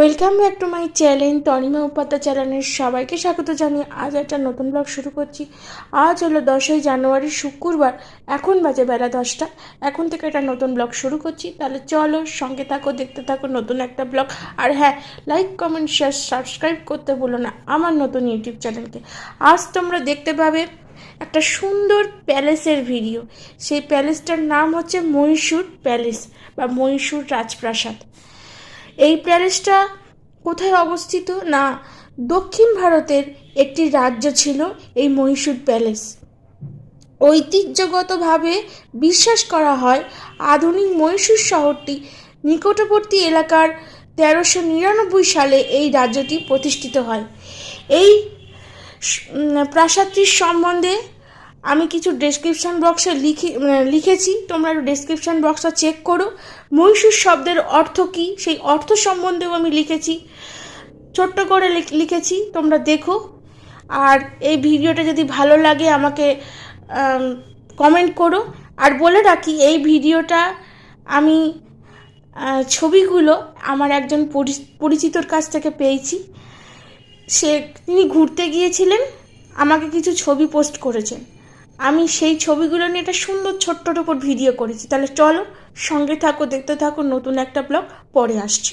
Welcome back to my channel Tanima Upadhyay চ্যানেলের সবাইকে স্বাগত জানিয়ে আজ একটা নতুন ব্লগ শুরু করছি। আজ হলো দশই জানুয়ারি, শুক্রবার, এখন বাজে বেলা দশটা। এখন থেকে একটা নতুন ব্লগ শুরু করছি। তাহলে চলো সঙ্গে থাকো, দেখতে থাকো নতুন একটা ব্লগ আর হ্যাঁ লাইক কমেন্ট শেয়ার সাবস্ক্রাইব করতে ভুলো না আমার নতুন ইউটিউব চ্যানেলকে আজ তোমরা দেখতে পাবে একটা সুন্দর প্যালেসের ভিডিও সেই প্যালেসটার নাম হচ্ছে মহীশূর প্যালেস বা মহীশূর রাজপ্রাসাদ। এই প্যালেসটা কোথায় অবস্থিত? না, দক্ষিণ ভারতের একটি রাজ্য ছিল এই মহীশূর প্যালেস। ঐতিহ্যগতভাবে বিশ্বাস করা হয় আধুনিক মহীশূর শহরটি নিকটবর্তী এলাকার তেরোশো নিরানব্বই সালে এই রাজ্যটি প্রতিষ্ঠিত হয়। এই প্রাসাদটির সম্বন্ধে আমি কিছু ডেসক্রিপশন বক্সে লিখে লিখেছি। তোমরা ডেসক্রিপশন বক্সটা চেক করো। মহীশূর শব্দের অর্থ কী? সেই অর্থ সম্বন্ধেও আমি লিখেছি। ছোট্ট করে লিখ- লিখেছি, তোমরা দেখো। আর এই ভিডিওটা যদি ভালো লাগে, আমাকে কমেন্ট করো। আর বলে রাখি, এই ভিডিওটা আমি ছবিগুলো আমার একজন পরিচিতর কাছ থেকে পেয়েছি। সে, তিনি ঘুরতে গিয়েছিলেন, আমাকে কিছু ছবি পোস্ট করেছেন। আমি সেই ছবিগুলো নিয়ে একটা সুন্দর ছোট্টর উপর ভিডিও করেছি। তাহলে চলো সঙ্গে থাকো, দেখতে থাকো, নতুন একটা ব্লগ পরে আসছি।